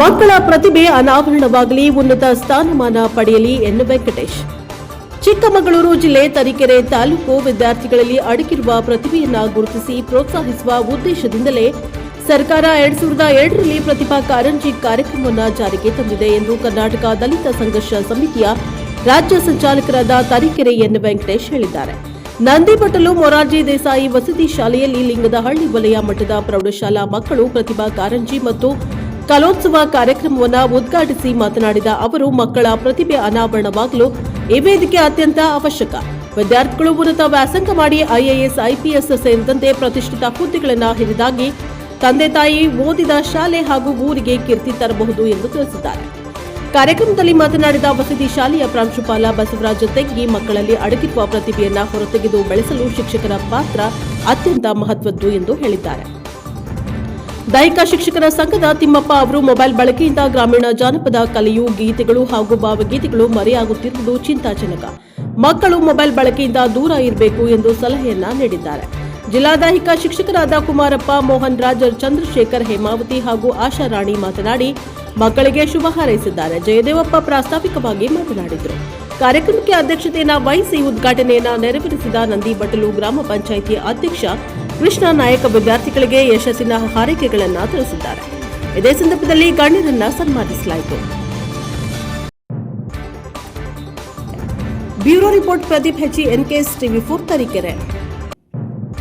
ಮಕ್ಕಳ ಪ್ರತಿಭೆ ಅನಾವರಣವಾಗಲಿ ಉನ್ನತ ಸ್ಥಾನಮಾನ ಪಡೆಯಲಿ ಎನ್ ವೆಂಕಟೇಶ್. ಚಿಕ್ಕಮಗಳೂರು ಜಿಲ್ಲೆ ತರೀಕೆರೆ ತಾಲೂಕು ವಿದ್ಯಾರ್ಥಿಗಳಲ್ಲಿ ಅಡಗಿರುವ ಪ್ರತಿಭೆಯನ್ನ ಗುರುತಿಸಿ ಪ್ರೋತ್ಸಾಹಿಸುವ ಉದ್ದೇಶದಿಂದಲೇ ಸರ್ಕಾರ ಎರಡ್ ಸಾವಿರದ ಎರಡರಲ್ಲಿ ಪ್ರತಿಭಾ ಕಾರಂಜಿ ಕಾರ್ಯಕ್ರಮವನ್ನು ಜಾರಿಗೆ ತಂದಿದೆ ಎಂದು ಕರ್ನಾಟಕ ದಲಿತ ಸಂಘರ್ಷ ಸಮಿತಿಯ ರಾಜ್ಯ ಸಂಚಾಲಕರಾದ ತರೀಕೆರೆ ಎನ್ ವೆಂಕಟೇಶ್ ಹೇಳಿದ್ದಾರೆ. ನಂದಿಪಟ್ಟಲು ಮೊರಾರ್ಜಿ ದೇಸಾಯಿ ವಸತಿ ಶಾಲೆಯಲ್ಲಿ ಲಿಂಗದಹಳ್ಳಿ ವಲಯ ಮಟ್ಟದ ಪ್ರೌಢಶಾಲಾ ಮಕ್ಕಳು ಪ್ರತಿಭಾ ಕಾರಂಜಿ ಮತ್ತು ಕಲೋತ್ಸವ ಕಾರ್ಯಕ್ರಮವನ್ನು ಉದ್ಘಾಟಿಸಿ ಮಾತನಾಡಿದ ಅವರು, ಮಕ್ಕಳ ಪ್ರತಿಭೆ ಅನಾವರಣವಾಗಲು ಈ ವೇದಿಕೆ ಅತ್ಯಂತ ಅವಶ್ಯಕ. ವಿದ್ಯಾರ್ಥಿಗಳು ಉನ್ನತ ವ್ಯಾಸಂಗ ಮಾಡಿ ಐಎಎಸ್ ಐಪಿಎಸ್ ಸೇರಿದಂತೆ ಪ್ರತಿಷ್ಠಿತ ಹುದ್ದೆಗಳನ್ನು ಹಿರಿದಾಗಿ ತಂದೆ ತಾಯಿ ಓದಿದ ಶಾಲೆ ಹಾಗೂ ಊರಿಗೆ ಕೀರ್ತಿ ತರಬಹುದು ಎಂದು ತಿಳಿಸಿದ್ದಾರೆ. ಕಾರ್ಯಕ್ರಮದಲ್ಲಿ ಮಾತನಾಡಿದ ವಸತಿ ಶಾಲೆಯ ಪ್ರಾಂಶುಪಾಲ ಬಸವರಾಜ ತೆಗ್ಗಿ ಮಕ್ಕಳಲ್ಲಿ ಅಡಗಿರುವ ಪ್ರತಿಭೆಯನ್ನು ಹೊರತೆಗೆದು ಬೆಳೆಸಲು ಶಿಕ್ಷಕರ ಪಾತ್ರ ಅತ್ಯಂತ ಮಹತ್ವದ್ದು ಎಂದು ಹೇಳಿದ್ದಾರೆ. ದೈಹಿಕ ಶಿಕ್ಷಕರ ಸಂಘದ ತಿಮ್ಮಪ್ಪ ಅವರು ಮೊಬೈಲ್ ಬಳಕೆಯಿಂದ ಗ್ರಾಮೀಣ ಜಾನಪದ ಕಲೆಯು, ಗೀತೆಗಳು ಹಾಗೂ ಭಾವಗೀತೆಗಳು ಮರೆಯಾಗುತ್ತಿರುವುದು ಚಿಂತಾಜನಕ. ಮಕ್ಕಳು ಮೊಬೈಲ್ ಬಳಕೆಯಿಂದ ದೂರ ಇರಬೇಕು ಎಂದು ಸಲಹೆಯನ್ನ ನೀಡಿದ್ದಾರೆ. ಜಿಲ್ಲಾ ದೈಹಿಕ ಶಿಕ್ಷಕರಾದ ಕುಮಾರಪ್ಪ, ಮೋಹನ್ ರಾಜ್, ಚಂದ್ರಶೇಖರ್ ಹೇಮಾವತಿ ಹಾಗೂ ಆಶಾ ರಾಣಿ ಮಾತನಾಡಿ, ಮಕ್ಕಳಿಗೆ ಶುಭ ಹಾರೈಸಿದ್ದಾರೆ. ಜಯದೇವಪ್ಪ ಪ್ರಾಸ್ತಾವಿಕವಾಗಿ ಮಾತನಾಡಿದರು. ಕಾರ್ಯಕ್ರಮಕ್ಕೆ ಅಧ್ಯಕ್ಷತೆಯನ್ನ ವಹಿಸಿ ಉದ್ಘಾಟನೆಯನ್ನ ನೆರವೇರಿಸಿದ ನಂದಿಬಟ್ಟಲು ಗ್ರಾಮ ಪಂಚಾಯಿತಿ ಅಧ್ಯಕ್ಷ ಕೃಷ್ಣ ನಾಯಕ ವಿದ್ಯಾರ್ಥಿಗಳಿಗೆ ಯಶಸ್ಸಿನ ಹಾರೈಕೆಗಳನ್ನು ತಿಳಿಸಿದ್ದಾರೆ. ಇದೇ ಸಂದರ್ಭದಲ್ಲಿ ಗಣ್ಯರನ್ನ ಸನ್ಮಾನಿಸಲಾಯಿತು. ಬ್ಯೂರೋ ರಿಪೋರ್ಟ್ ಪ್ರದೀಪ್ ಹೆಚಿ ಎನ್ಕೆಎಸ್ ಟಿವಿ ಫೋರ್ ತರೀಕೆರೆ.